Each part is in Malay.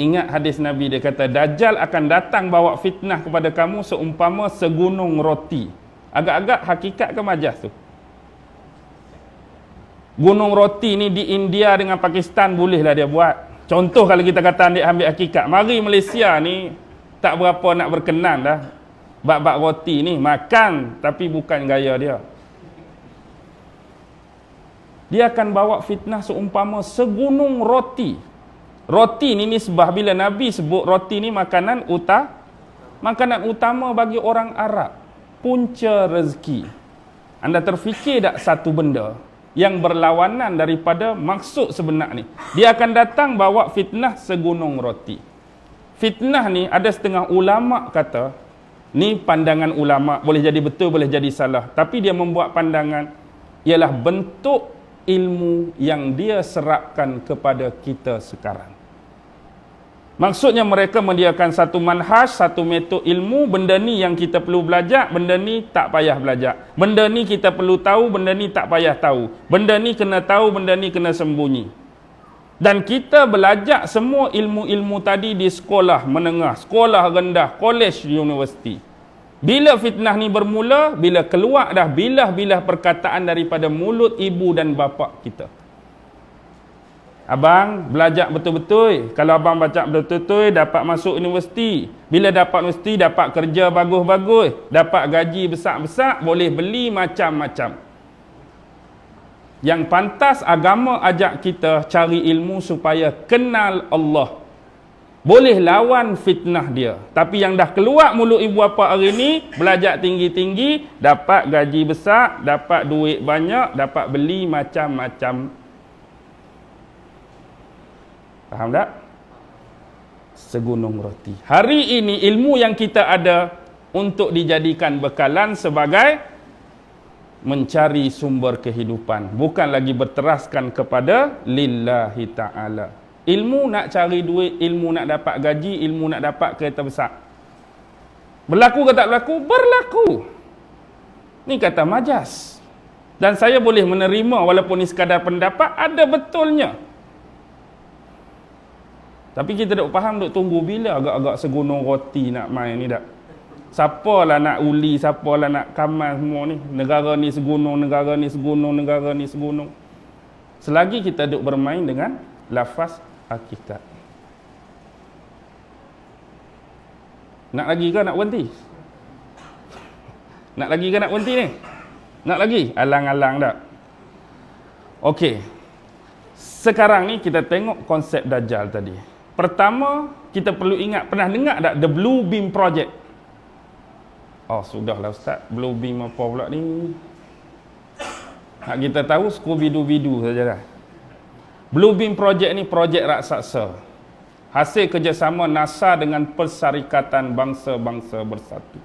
Ingat hadis Nabi dia kata Dajjal akan datang bawa fitnah kepada kamu seumpama segunung roti. Agak-agak hakikat ke majas tu? Gunung roti ni di India dengan Pakistan bolehlah dia buat. Contoh kalau kita kata dia ambil hakikat. Mari Malaysia ni tak berapa nak berkenan dah. Bak-bak roti ni makan tapi bukan gaya dia. Dia akan bawa fitnah seumpama segunung roti. Roti ni nisbah bila Nabi sebut roti ni makanan uta makanan utama bagi orang Arab. Punca rezeki. Anda terfikir tak satu benda yang berlawanan daripada maksud sebenar ni. Dia akan datang bawa fitnah segunung roti. Fitnah ni ada setengah ulama kata ni pandangan ulama boleh jadi betul boleh jadi salah tapi dia membuat pandangan ialah bentuk ilmu yang dia serapkan kepada kita sekarang. Maksudnya mereka menyediakan satu manhaj, satu metod ilmu, benda ni yang kita perlu belajar, benda ni tak payah belajar. Benda ni kita perlu tahu, benda ni tak payah tahu. Benda ni kena tahu, benda ni kena sembunyi. Dan kita belajar semua ilmu-ilmu tadi di sekolah menengah, sekolah rendah, college, universiti. Bila fitnah ni bermula, bila keluar dah bilah-bilah perkataan daripada mulut ibu dan bapa kita. Abang belajar betul-betul. Kalau abang baca betul-betul, dapat masuk universiti. Bila dapat universiti, dapat kerja bagus-bagus. Dapat gaji besar-besar, boleh beli macam-macam. Yang pantas agama ajak kita cari ilmu supaya kenal Allah. Boleh lawan fitnah dia. Tapi yang dah keluar mulut ibu bapa hari ni, belajar tinggi-tinggi, dapat gaji besar, dapat duit banyak, dapat beli macam-macam Faham tak? Segunung roti. Hari ini ilmu yang kita ada untuk dijadikan bekalan sebagai mencari sumber kehidupan. Bukan lagi berteraskan kepada lillahi ta'ala. Ilmu nak cari duit, ilmu nak dapat gaji, ilmu nak dapat kereta besar. Berlaku ke tak berlaku? Berlaku. Ni kata majas. Dan saya boleh menerima walaupun ni sekadar pendapat, ada betulnya. Tapi kita tak faham duk tunggu bila agak-agak segunung roti nak main ni. Siapa lah nak uli, siapa lah nak kamal semua ni. Negara ni segunung, negara ni segunung, negara ni segunung. Selagi kita duk bermain dengan lafaz hakikat. Nak lagi ke nak berhenti? Nak lagi ke nak berhenti ni? Nak lagi? Alang-alang tak? Okey. Sekarang ni kita tengok konsep Dajjal tadi. Pertama, kita perlu ingat, pernah dengar tak The Blue Beam Project? Oh, sudahlah Ustaz. Blue Beam apa pula ni? Nak kita tahu, Scooby-Doo-Doo saja dah. Blue Beam Project ni projek raksasa. Hasil kerjasama NASA dengan Persyarikatan Bangsa-Bangsa Bersatu.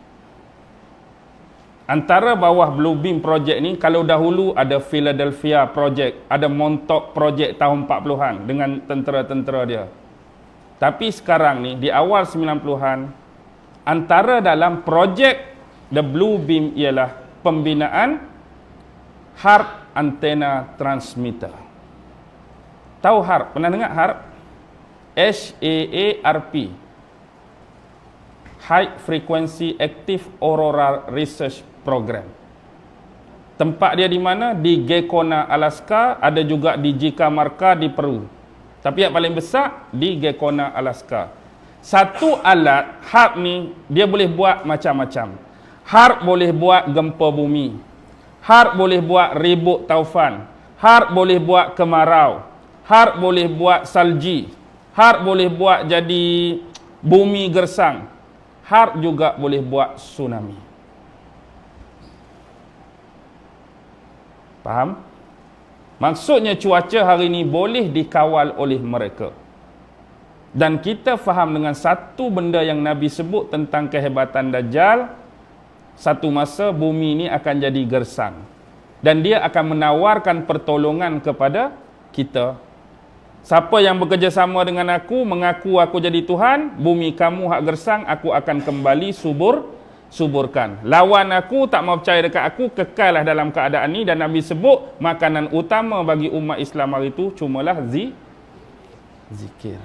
Antara bawah Blue Beam Project ni, kalau dahulu ada Philadelphia Project, ada Montauk Project tahun 40-an dengan tentera-tentera dia. Tapi sekarang ni di awal 90-an antara dalam projek The Blue Beam ialah pembinaan HARP antena transmitter. Tahu HARP? Pernah dengar HARP? H A A R P. High Frequency Active Aurora Research Program. Tempat dia di mana? Di Gekona, Alaska, ada juga di Jikamarka di Peru. Tapi yang paling besar di Gekona Alaska. Satu alat HARP ni dia boleh buat macam-macam. HARP boleh buat gempa bumi. HARP boleh buat ribut taufan. HARP boleh buat kemarau. HARP boleh buat salji. HARP boleh buat jadi bumi gersang. HARP juga boleh buat tsunami. Faham? Maksudnya cuaca hari ini boleh dikawal oleh mereka. Dan kita faham dengan satu benda yang Nabi sebut tentang kehebatan Dajjal, satu masa bumi ini akan jadi gersang. Dan dia akan menawarkan pertolongan kepada kita. Siapa yang bekerjasama dengan aku, mengaku aku jadi Tuhan, bumi kamu hak gersang, aku akan kembali subur suburkan. Lawan aku tak mau percaya dekat aku, kekallah dalam keadaan ni dan Nabi sebut makanan utama bagi umat Islam hari itu cumalah zi zikir.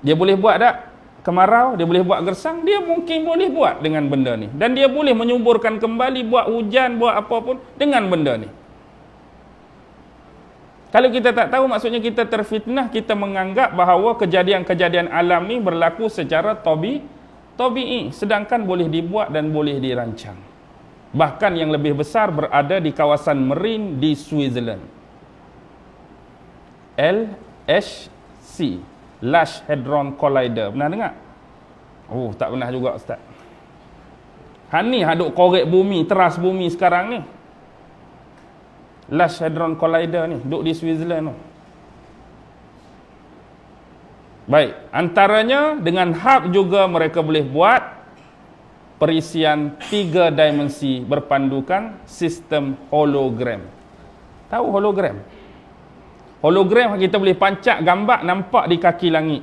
Dia boleh buat tak? Kemarau, dia boleh buat gersang, dia mungkin boleh buat dengan benda ni. Dan dia boleh menyuburkan kembali, buat hujan, buat apa pun dengan benda ni. Kalau kita tak tahu, maksudnya kita terfitnah, kita menganggap bahawa kejadian-kejadian alam ni berlaku secara tobi, tobi'i. Sedangkan boleh dibuat dan boleh dirancang. Bahkan yang lebih besar berada di kawasan marine di Switzerland. LHC. Large Hadron Collider. Pernah dengar? Oh, tak pernah juga Ustaz. Han ni haduk korek bumi, teras bumi sekarang ni. Large Hadron Collider ni, duduk di Switzerland tu. Baik, antaranya dengan hub juga mereka boleh buat perisian tiga dimensi berpandukan sistem hologram. Tahu hologram? Hologram kita boleh pancak gambar nampak di kaki langit.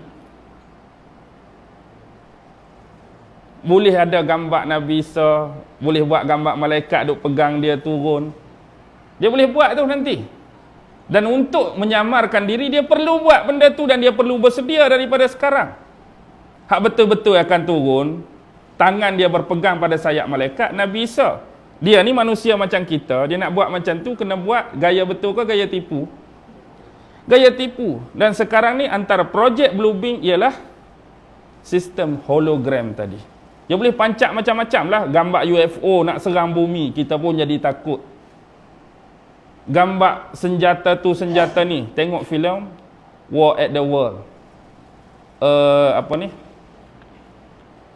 Boleh ada gambar Nabi Isa, boleh buat gambar malaikat duk pegang dia turun. Dia boleh buat tu nanti. Dan untuk menyamarkan diri dia perlu buat benda tu dan dia perlu bersedia daripada sekarang. Hak betul-betul akan turun, tangan dia berpegang pada sayap malaikat Nabi Isa. Dia ni manusia macam kita, dia nak buat macam tu kena buat gaya betul ke gaya tipu? gaya tipu dan sekarang ni antara projek Bluebeam ialah sistem hologram tadi dia boleh pancak macam-macam lah gambar UFO nak serang bumi kita pun jadi takut gambar senjata tu senjata ni tengok filem War at the World uh, apa ni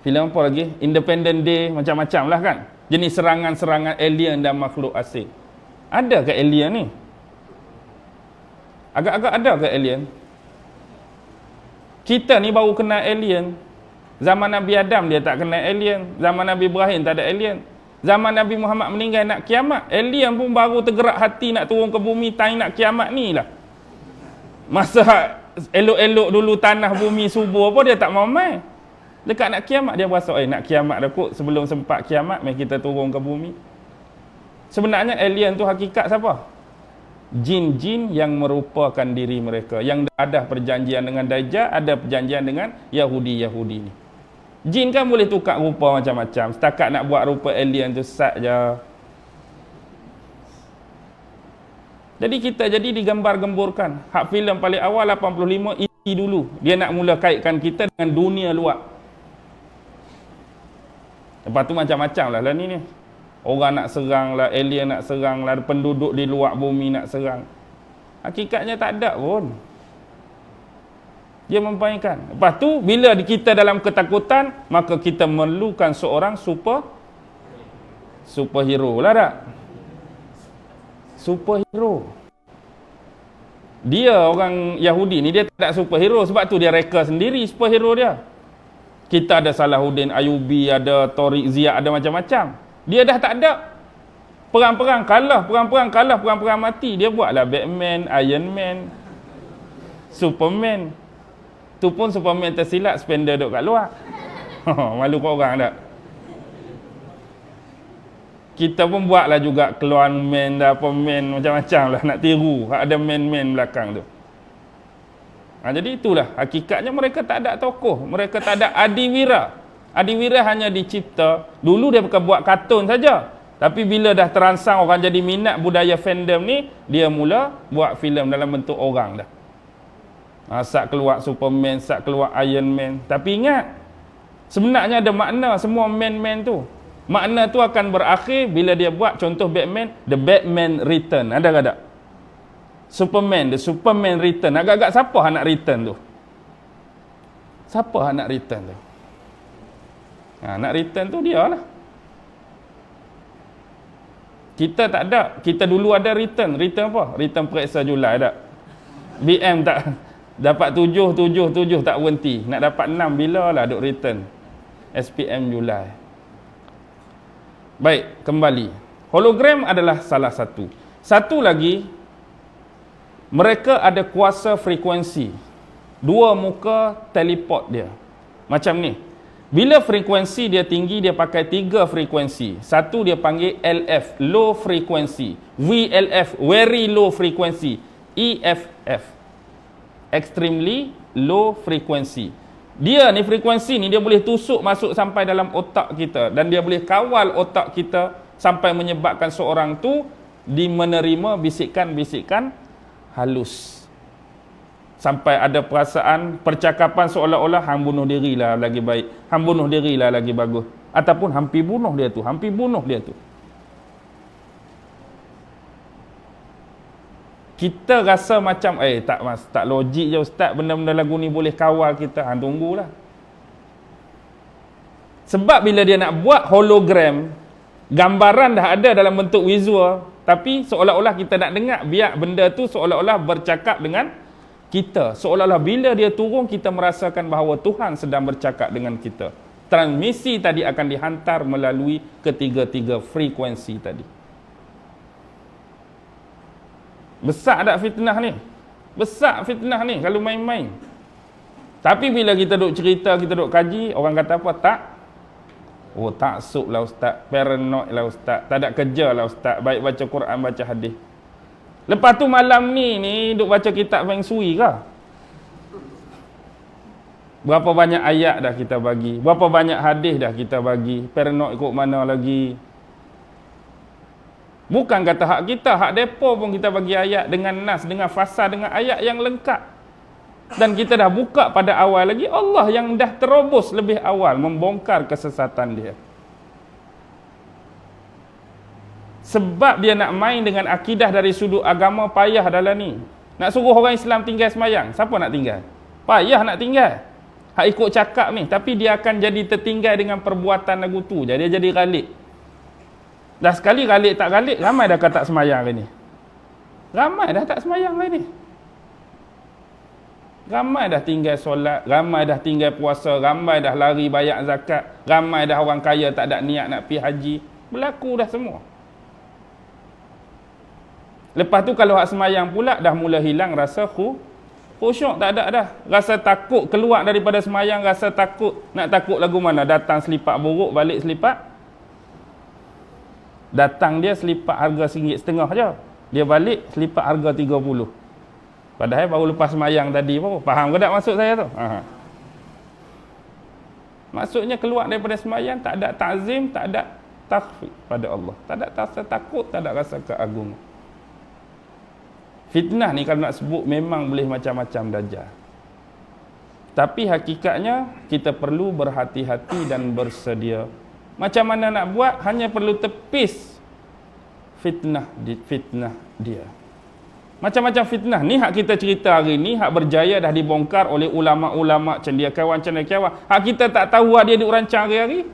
filem apa lagi Independent Day macam-macam lah kan jenis serangan-serangan alien dan makhluk asing ada ke alien ni Agak-agak ada ke alien? Kita ni baru kenal alien. Zaman Nabi Adam dia tak kenal alien. Zaman Nabi Ibrahim tak ada alien. Zaman Nabi Muhammad meninggal nak kiamat. Alien pun baru tergerak hati nak turun ke bumi time nak kiamat ni lah. Masa elok-elok dulu tanah bumi subur apa dia tak mau main. Dekat nak kiamat dia berasa eh nak kiamat dah kot sebelum sempat kiamat mai kita turun ke bumi. Sebenarnya alien tu hakikat siapa? jin-jin yang merupakan diri mereka yang ada perjanjian dengan Dajjal ada perjanjian dengan Yahudi-Yahudi ni jin kan boleh tukar rupa macam-macam. Setakat nak buat rupa alien tu sat je. Jadi kita jadi digambar-gemburkan hak filem paling awal 85 isi dulu. Dia nak mula kaitkan kita dengan dunia luar. Lepas tu macam-macam lah lah ni ni. Orang nak serang lah, alien nak serang lah, penduduk di luar bumi nak serang. Hakikatnya tak ada pun. Dia mempainkan. Lepas tu, bila kita dalam ketakutan, maka kita memerlukan seorang super superhero lah tak? Superhero. Dia orang Yahudi ni, dia tak superhero. Sebab tu dia reka sendiri superhero dia. Kita ada Salahuddin Ayubi, ada Tariq Ziyad, ada macam-macam. Dia dah tak ada perang-perang kalah, perang-perang kalah, perang-perang mati. Dia buatlah Batman, Iron Man, Superman. Tu pun Superman tersilap spender duduk kat luar. Malu kau orang tak? Kita pun buatlah juga keluar man dah apa man macam-macam lah nak tiru. Ada man-man belakang tu. Ha, jadi itulah hakikatnya mereka tak ada tokoh. Mereka tak ada adiwira. Adiwira hanya dicipta dulu dia bukan buat kartun saja tapi bila dah terangsang orang jadi minat budaya fandom ni dia mula buat filem dalam bentuk orang dah ha, sat keluar Superman sat keluar Iron Man tapi ingat sebenarnya ada makna semua man-man tu makna tu akan berakhir bila dia buat contoh Batman The Batman Return ada tak ada Superman The Superman Return agak-agak siapa nak return tu siapa nak return tu Ha, nak return tu dia lah. Kita tak ada. Kita dulu ada return. Return apa? Return periksa Julai tak? BM tak. Dapat tujuh, tujuh, tujuh tak berhenti. Nak dapat enam bila lah duk return. SPM Julai. Baik, kembali. Hologram adalah salah satu. Satu lagi, mereka ada kuasa frekuensi. Dua muka teleport dia. Macam ni. Bila frekuensi dia tinggi, dia pakai tiga frekuensi. Satu dia panggil LF, low frequency. VLF, very low frequency. EFF, extremely low frequency. Dia ni frekuensi ni dia boleh tusuk masuk sampai dalam otak kita dan dia boleh kawal otak kita sampai menyebabkan seorang tu di menerima bisikan-bisikan halus. Sampai ada perasaan percakapan seolah-olah hang bunuh dirilah lagi baik, hang bunuh dirilah lagi bagus ataupun hampir bunuh dia tu, hampir bunuh dia tu. Kita rasa macam eh tak mas tak logik je ustaz. Benda-benda lagu ni boleh kawal kita. Ha tunggulah. Sebab bila dia nak buat hologram gambaran dah ada dalam bentuk visual tapi seolah-olah kita nak dengar biar benda tu seolah-olah bercakap dengan kita. Seolah-olah bila dia turun kita merasakan bahawa Tuhan sedang bercakap dengan kita. Transmisi tadi akan dihantar melalui ketiga-tiga frekuensi tadi Besar tak fitnah ni? Besar fitnah ni kalau main-main. Tapi bila kita duk cerita, kita duk kaji, orang kata apa? Tak. Oh tak suk lah ustaz. Paranoid lah ustaz. Tak ada kerja lah ustaz. Baik baca Quran, baca hadis. Lepas tu malam ni, ni duk baca kitab Feng Shui ke? Berapa banyak ayat dah kita bagi? Berapa banyak hadis dah kita bagi? Paranoid ikut mana lagi? Bukan kata hak kita, hak depo pun kita bagi ayat dengan nas, dengan fasa, dengan ayat yang lengkap. Dan kita dah buka pada awal lagi, Allah yang dah terobos lebih awal membongkar kesesatan dia. Sebab dia nak main dengan akidah dari sudut agama payah dalam ni. Nak suruh orang Islam tinggal semayang, siapa nak tinggal? Payah nak tinggal. Hak ikut cakap ni, tapi dia akan jadi tertinggal dengan perbuatan lagu tu. Jadi dia jadi galik. Dah sekali galik tak galik, ramai dah kata semayang hari ni. Ramai dah tak semayang hari ni. Ramai dah tinggal solat, ramai dah tinggal puasa, ramai dah lari bayar zakat, ramai dah orang kaya tak ada niat nak pergi haji. Berlaku dah semua. Lepas tu kalau hak semayang pula dah mula hilang rasa khu, khusyuk tak ada dah. Rasa takut keluar daripada semayang, rasa takut. Nak takut lagu mana? Datang selipak buruk, balik selipak Datang dia selipak harga RM1.5 je. Dia balik selipak harga RM30. Padahal baru lepas semayang tadi pun. Faham ke tak maksud saya tu? Ha. Maksudnya keluar daripada semayang tak ada takzim, tak ada takfik pada Allah. Tak ada rasa takut, tak ada rasa keagungan. Fitnah ni kalau nak sebut memang boleh macam-macam dajjal. Tapi hakikatnya kita perlu berhati-hati dan bersedia macam mana nak buat hanya perlu tepis fitnah di fitnah dia. Macam-macam fitnah ni hak kita cerita hari ni hak berjaya dah dibongkar oleh ulama-ulama cendekiawan-cendekiawan. Hak kita tak tahu dia dirancang hari-hari.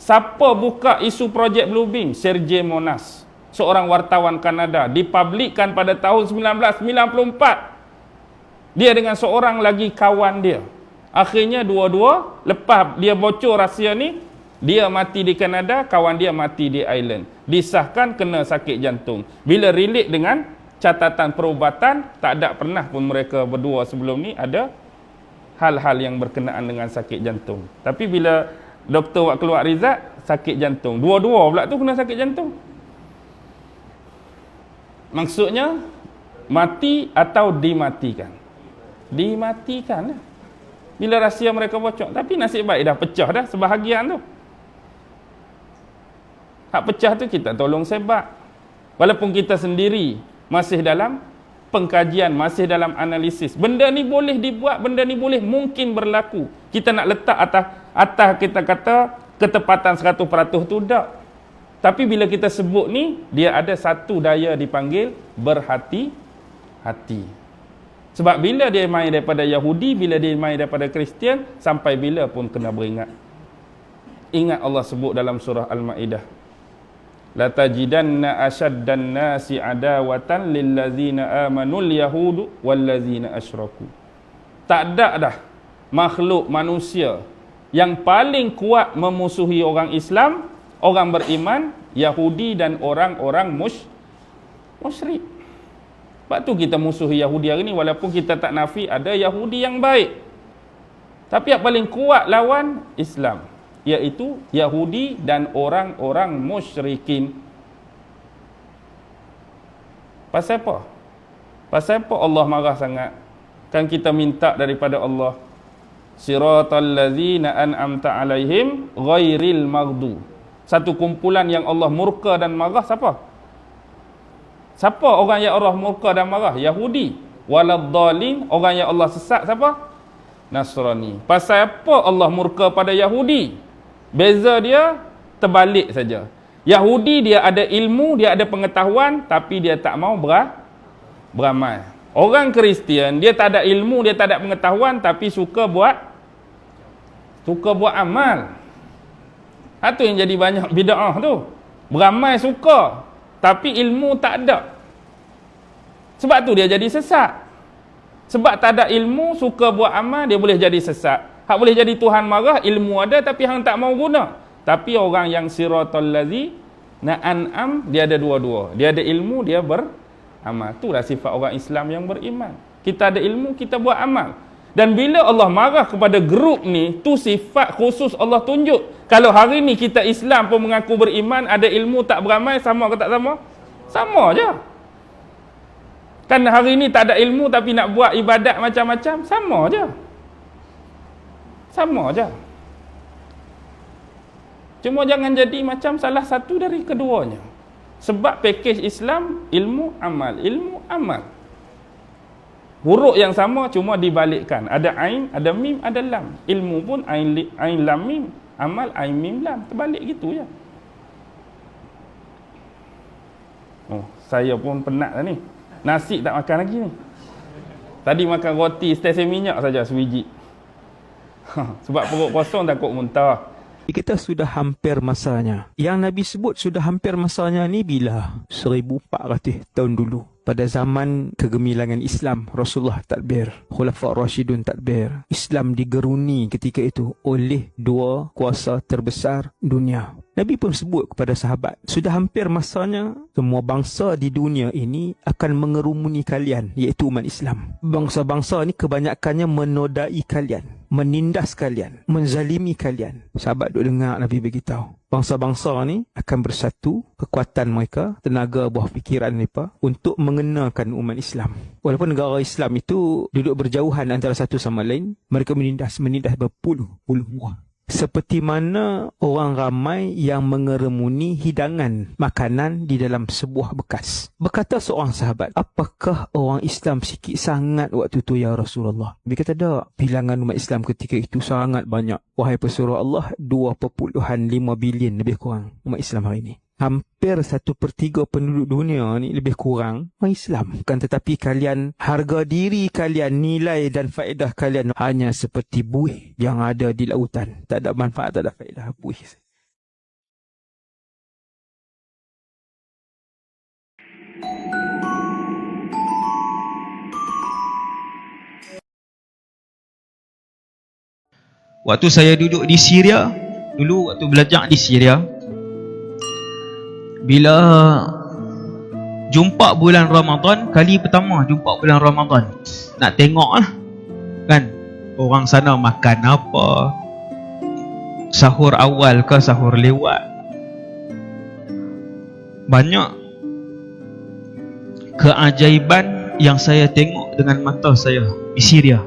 Siapa buka isu projek Bluebeam? Sergey Monas. Seorang wartawan Kanada. Dipublikkan pada tahun 1994. Dia dengan seorang lagi kawan dia. Akhirnya dua-dua lepas dia bocor rahsia ni, dia mati di Kanada, kawan dia mati di Ireland. Disahkan kena sakit jantung. Bila relate dengan catatan perubatan, tak ada pernah pun mereka berdua sebelum ni ada hal-hal yang berkenaan dengan sakit jantung. Tapi bila doktor buat keluar result, sakit jantung. Dua-dua pula tu kena sakit jantung. Maksudnya, mati atau dimatikan? Dimatikan lah bila rahsia mereka bocor. Tapi nasib baik dah pecah dah sebahagian tu. Hak pecah tu kita tolong sebab. Walaupun kita sendiri masih dalam pengkajian, masih dalam analisis. Benda ni boleh dibuat, benda ni boleh mungkin berlaku. Kita nak letak atas atas kita kata ketepatan 100% tu tak. Tapi bila kita sebut ni, dia ada satu daya dipanggil berhati-hati. Sebab bila dia main daripada Yahudi, bila dia main daripada Kristian, sampai bila pun kena beringat. Ingat Allah sebut dalam surah Al-Ma'idah. La tajidanna ashaddan nasi adawatan lillazina amanul yahudu wallazina asyraku. Tak ada dah makhluk manusia yang paling kuat memusuhi orang Islam, orang beriman, Yahudi dan orang-orang musyrik. Sebab tu kita musuh Yahudi hari ni walaupun kita tak nafi ada Yahudi yang baik. Tapi yang paling kuat lawan Islam iaitu Yahudi dan orang-orang musyrikin. Pasal apa? Pasal apa Allah marah sangat? kan kita minta daripada Allah siratal ladzina an'amta alaihim ghairil maghdu satu kumpulan yang Allah murka dan marah siapa siapa orang yang Allah murka dan marah? Yahudi. Waladdallin orang yang Allah sesat siapa? Nasrani. Pasal apa Allah murka pada Yahudi? Beza dia terbalik saja. Yahudi dia ada ilmu dia ada pengetahuan tapi dia tak mau ber beramal. Orang Kristian dia tak ada ilmu, dia tak ada pengetahuan tapi suka buat suka buat amal. Ha tu yang jadi banyak bidah tu. Beramal suka tapi ilmu tak ada. Sebab tu dia jadi sesat. Sebab tak ada ilmu, suka buat amal, dia boleh jadi sesat. Hak boleh jadi Tuhan marah, ilmu ada tapi hang tak mau guna. Tapi orang yang siratal ladzi na an'am dia ada dua-dua. Dia ada ilmu, dia ber amal. Itulah sifat orang Islam yang beriman. Kita ada ilmu, kita buat amal. Dan bila Allah marah kepada grup ni, tu sifat khusus Allah tunjuk. Kalau hari ni kita Islam pun mengaku beriman, ada ilmu tak beramal, sama ke tak sama? Sama je. Kan hari ni tak ada ilmu tapi nak buat ibadat macam-macam, sama je. Sama je. Cuma jangan jadi macam salah satu dari keduanya. Sebab pakej Islam ilmu amal, ilmu amal. Huruf yang sama cuma dibalikkan. Ada ain, ada mim, ada lam. Ilmu pun ain, ain lam mim, amal ain mim lam. Terbalik gitu ya. Oh, saya pun penat dah ni. Nasi tak makan lagi ni. Tadi makan roti stesen minyak saja sebiji. Sebab perut kosong takut muntah. Kita sudah hampir masanya. Yang Nabi sebut sudah hampir masanya ni bila? 1400 tahun dulu. Pada zaman kegemilangan Islam, Rasulullah takbir. Khulafah Rashidun takbir. Islam digeruni ketika itu oleh dua kuasa terbesar dunia. Nabi pun sebut kepada sahabat, sudah hampir masanya semua bangsa di dunia ini akan mengerumuni kalian, iaitu umat Islam. Bangsa-bangsa ni kebanyakannya menodai kalian menindas kalian, menzalimi kalian. Sahabat duk dengar Nabi beritahu. Bangsa-bangsa ni akan bersatu kekuatan mereka, tenaga buah fikiran mereka untuk mengenalkan umat Islam. Walaupun negara Islam itu duduk berjauhan antara satu sama lain, mereka menindas, menindas berpuluh-puluh buah seperti mana orang ramai yang mengeremuni hidangan makanan di dalam sebuah bekas. Berkata seorang sahabat, apakah orang Islam sikit sangat waktu itu ya Rasulullah? Dia kata tak, bilangan umat Islam ketika itu sangat banyak. Wahai pesuruh Allah, 2.5 bilion lebih kurang umat Islam hari ini hampir satu per tiga penduduk dunia ni lebih kurang orang Islam. Kan tetapi kalian, harga diri kalian, nilai dan faedah kalian hanya seperti buih yang ada di lautan. Tak ada manfaat, tak ada faedah buih. Waktu saya duduk di Syria, dulu waktu belajar di Syria, bila jumpa bulan Ramadan kali pertama jumpa bulan Ramadan nak tengok lah kan? Orang sana makan apa? Sahur awal ke sahur lewat? Banyak keajaiban yang saya tengok dengan mata saya di Syria.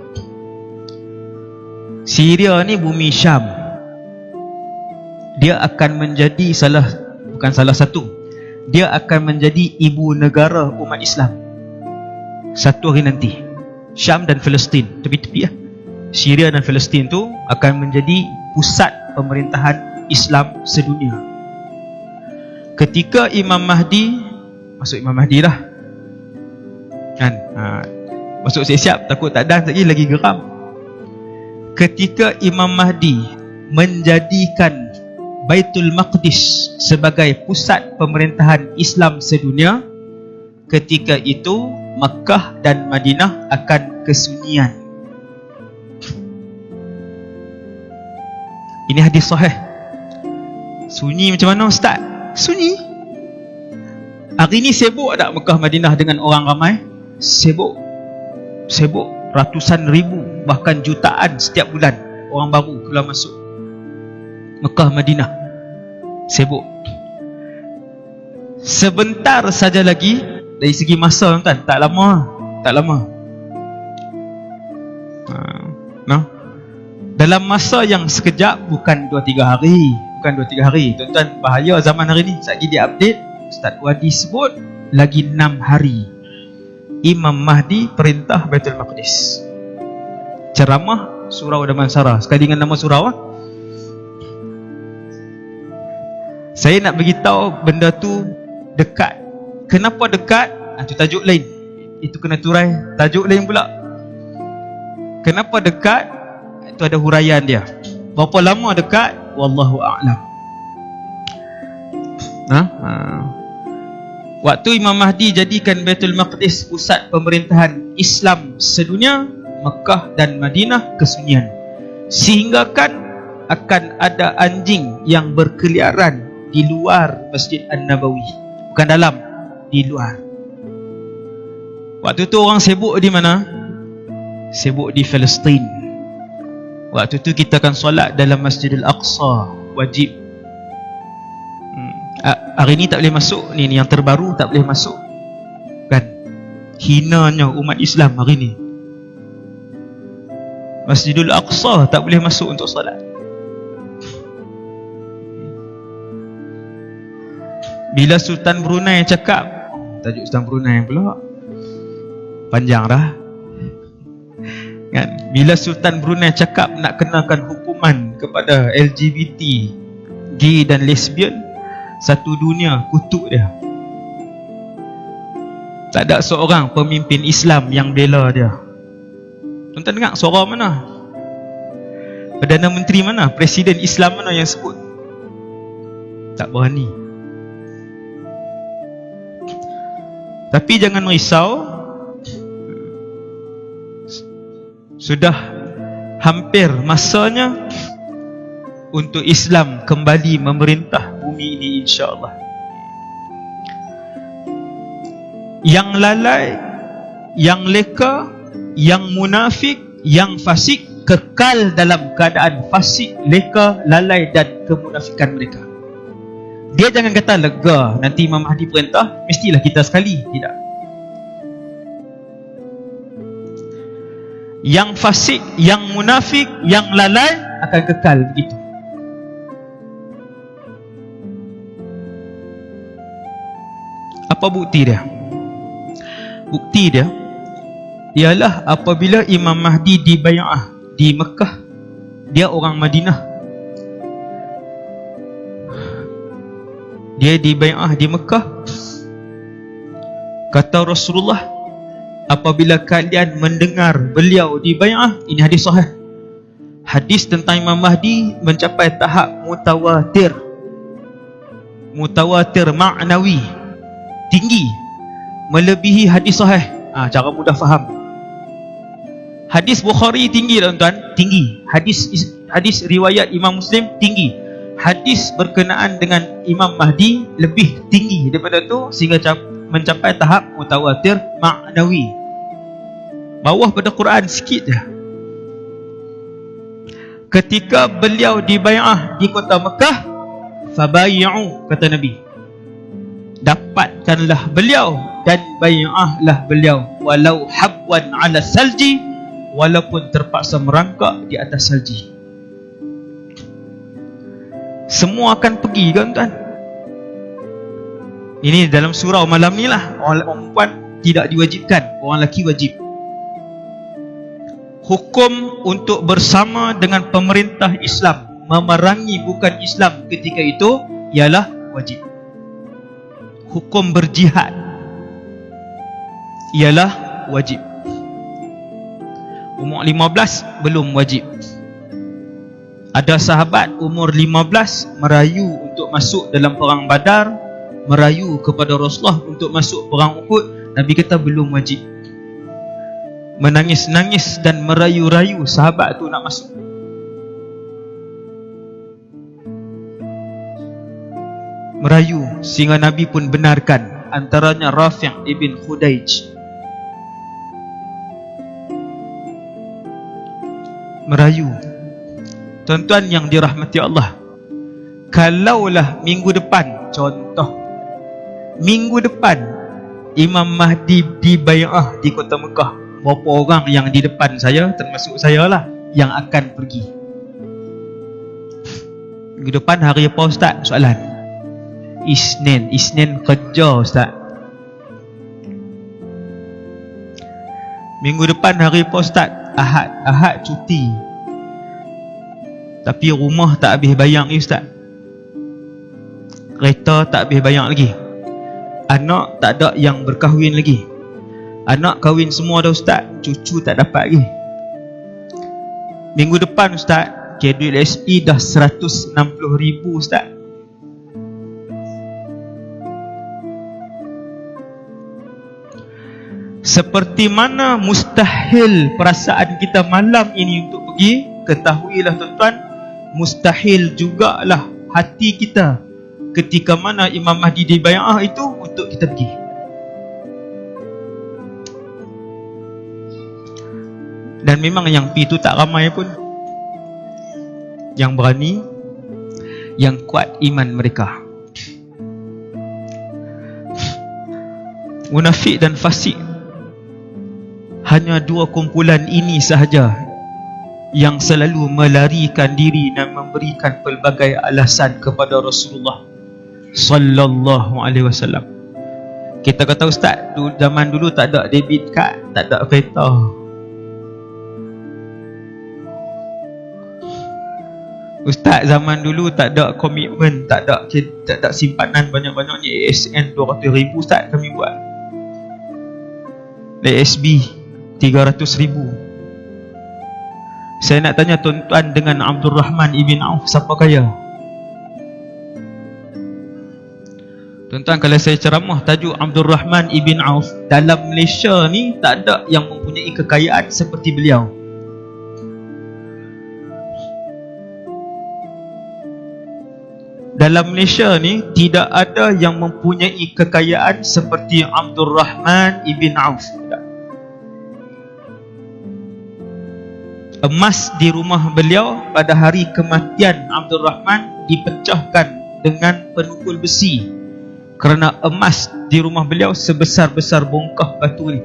Syria ni bumi Syam. Dia akan menjadi salah bukan salah satu dia akan menjadi ibu negara umat Islam. Satu hari nanti Syam dan Palestin tepi-tepi ya Syria dan Palestin tu akan menjadi pusat pemerintahan Islam sedunia. Ketika Imam Mahdi masuk Imam Mahdi lah. Kan? Ha, masuk siap-siap takut tak dan lagi lagi geram. Ketika Imam Mahdi menjadikan Baitul Maqdis sebagai pusat pemerintahan Islam sedunia. Ketika itu Makkah dan Madinah akan kesunyian. Ini hadis sahih. Sunyi macam mana ustaz? Sunyi. Hari ini sibuk tak Makkah Madinah dengan orang ramai? Sibuk. Sibuk ratusan ribu bahkan jutaan setiap bulan orang baru keluar masuk Mekah Madinah sibuk sebentar saja lagi dari segi masa tuan tak lama tak lama No? Dalam masa yang sekejap bukan 2 3 hari, bukan 2 3 hari. Tuan-tuan bahaya zaman hari ni. Sekejap dia update, Ustaz Wadi sebut lagi 6 hari. Imam Mahdi perintah Baitul Maqdis. Ceramah surau Damansara. Sekali dengan nama surau ah. Saya nak beritahu benda tu dekat. Kenapa dekat? Ah, Itu tajuk lain. Itu kena turai tajuk lain pula. Kenapa dekat? Itu ada huraian dia. Berapa lama dekat? Wallahu a'lam. Ha? ha. Waktu Imam Mahdi jadikan Baitul Maqdis pusat pemerintahan Islam sedunia, Mekah dan Madinah kesunyian. Sehingga kan akan ada anjing yang berkeliaran di luar Masjid An-Nabawi. Bukan dalam, di luar. Waktu tu orang sibuk di mana? Sibuk di Palestin. Waktu tu kita akan solat dalam Masjidil Aqsa wajib. Hmm. Hari ni tak boleh masuk ni, yang terbaru tak boleh masuk. Kan? Hinanya umat Islam hari ni. Masjidil Aqsa tak boleh masuk untuk solat. Bila Sultan Brunei cakap Tajuk Sultan Brunei pula Panjang dah kan? Bila Sultan Brunei cakap Nak kenakan hukuman Kepada LGBT Gay dan lesbian Satu dunia kutuk dia Tak ada seorang pemimpin Islam Yang bela dia Tuan-tuan dengar suara mana? Perdana Menteri mana? Presiden Islam mana yang sebut? Tak berani Tapi jangan risau. Sudah hampir masanya Untuk Islam kembali memerintah bumi ini insyaAllah. Yang lalai Yang leka Yang munafik Yang fasik Kekal dalam keadaan fasik Leka, lalai dan kemunafikan mereka dia jangan kata lega nanti Imam Mahdi perintah mestilah kita sekali. Tidak. Yang fasik yang munafik yang lalai akan kekal begitu. Apa bukti dia? Bukti dia ialah apabila Imam Mahdi dibayar di Mekah dia orang Madinah dia dibai'ah di Mekah. Kata Rasulullah apabila kalian mendengar beliau dibai'ah ini hadis sahih. Hadis tentang Imam Mahdi mencapai tahap mutawatir. Mutawatir ma'nawi. Tinggi. Melebihi hadis sahih. Ha, cara mudah faham. Hadis Bukhari tinggi tuan-tuan. Tinggi. Hadis hadis riwayat Imam Muslim tinggi hadis berkenaan dengan Imam Mahdi lebih tinggi daripada tu sehingga mencapai tahap mutawatir ma'nawi. Bawah pada Quran sikit je. Ketika beliau dibayah di kota Mekah fabay'u kata Nabi. Dapatkanlah beliau dan bay'ahlah beliau walau habwan ala salji walaupun terpaksa merangkak di atas salji semua akan pergi kan tuan ini dalam surau malam ni lah. Orang perempuan tidak diwajibkan orang lelaki wajib. Hukum untuk bersama dengan pemerintah Islam memerangi bukan Islam ketika itu ialah wajib. Hukum berjihad ialah wajib. Umur 15 belum wajib ada sahabat umur 15 merayu untuk masuk dalam perang badar merayu kepada Rasulullah untuk masuk perang Uhud. Nabi kata belum wajib. Menangis-nangis dan merayu-rayu sahabat tu nak masuk. Merayu sehingga Nabi pun benarkan antaranya Rafi' ibn Khudaij. Merayu tuan-tuan yang dirahmati Allah kalaulah minggu depan contoh minggu depan Imam Mahdi dibayah di kota Mekah berapa orang yang di depan saya termasuk saya lah yang akan pergi? Minggu depan hari apa Ustaz? Soalan. Isnin. Isnin kerja Ustaz. Minggu depan hari apa Ustaz? Ahad. Ahad cuti Tapi rumah tak habis bayang ni Ustaz. Kereta tak habis bayang lagi. Anak tak ada yang berkahwin lagi. Anak kahwin semua dah Ustaz. Cucu tak dapat lagi. Minggu depan Ustaz Kredit SE dah 160 ribu Ustaz. Seperti mana mustahil perasaan kita malam ini untuk pergi? Ketahuilah tuan-tuan Mustahil jugalah hati kita Ketika mana Imam Mahdi dibayar itu untuk kita pergi. Dan memang yang pi tu tak ramai pun. Yang berani Yang kuat iman mereka. Munafik dan fasik. Hanya dua kumpulan ini sahaja Yang selalu melarikan diri Dan memberikan pelbagai alasan kepada Rasulullah Sallallahu alaihi wasallam Kita kata ustaz du- Zaman dulu tak ada debit card Tak ada kereta Ustaz zaman dulu tak ada komitmen, tak ada tak ada simpanan banyak-banyaknya ASN 200,000 Ustaz kami buat. ASB 300,000. Saya nak tanya tuan-tuan dengan Abdul Rahman Ibn Auf siapa kaya? Tuan-tuan kalau saya ceramah tajuk Abdul Rahman Ibn Auf dalam Malaysia ni tak ada yang mempunyai kekayaan seperti beliau. Dalam Malaysia ni tidak ada yang mempunyai kekayaan seperti Abdul Rahman Ibn Auf. Emas di rumah beliau pada hari kematian Abdul Rahman dipecahkan dengan penukul besi kerana emas di rumah beliau sebesar-besar bongkah batu ni.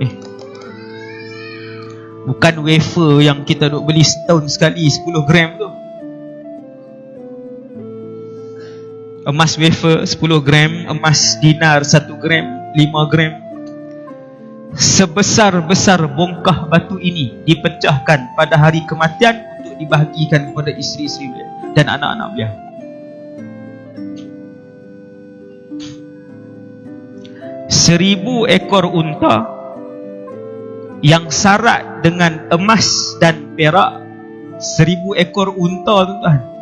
Ni. Bukan wafer yang kita duk beli setahun sekali 10 gram tu. emas wafer 10 gram, emas dinar 1 gram, 5 gram. Sebesar-besar bongkah batu ini dipecahkan pada hari kematian untuk dibahagikan kepada isteri-isteri beliau dan anak-anak beliau. Seribu ekor unta yang syarat dengan emas dan perak seribu ekor unta tuan-tuan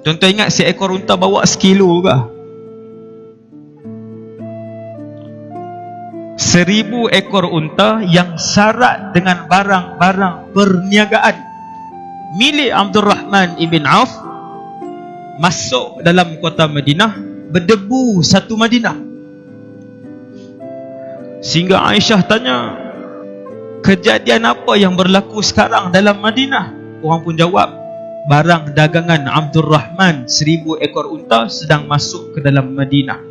Tuan-tuan ingat seekor unta bawa sekilo ke? Seribu ekor unta yang syarat dengan barang-barang perniagaan. Milik Abdul Rahman Ibn Auf masuk dalam kota Madinah berdebu satu Madinah. Sehingga Aisyah tanya kejadian apa yang berlaku sekarang dalam Madinah? Orang pun jawab barang dagangan Abdul Rahman seribu ekor unta sedang masuk ke dalam Madinah.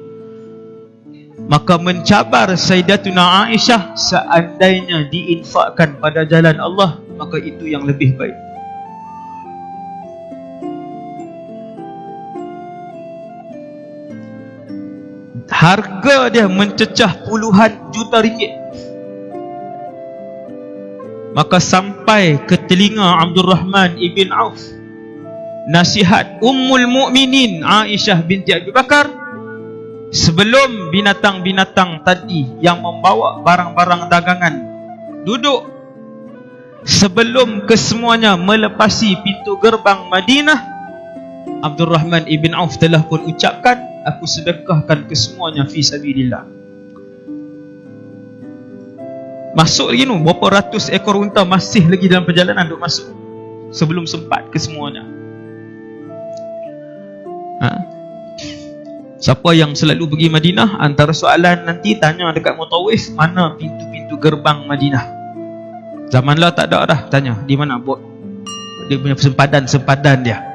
Maka mencabar Sayyidatuna Aisyah seandainya diinfakkan pada jalan Allah, maka itu yang lebih baik. Harga dia mencecah puluhan juta ringgit. Maka sampai ke telinga Abdul Rahman ibn Auf nasihat Ummul Mukminin Aisyah binti Abi Bakar sebelum binatang-binatang tadi yang membawa barang-barang dagangan. Duduk sebelum kesemuanya melepasi pintu gerbang Madinah. Abdul Rahman ibn Auf telah pun ucapkan aku sedekahkan kesemuanya fi sabilillah. Masuk lagi tu berapa ratus ekor unta masih lagi dalam perjalanan untuk masuk sebelum sempat kesemuanya. Ha? Siapa yang selalu pergi Madinah Antara soalan nanti tanya dekat mutawif Mana pintu-pintu gerbang Madinah? Zaman lah tak ada dah Tanya di mana bot Dia punya sempadan-sempadan dia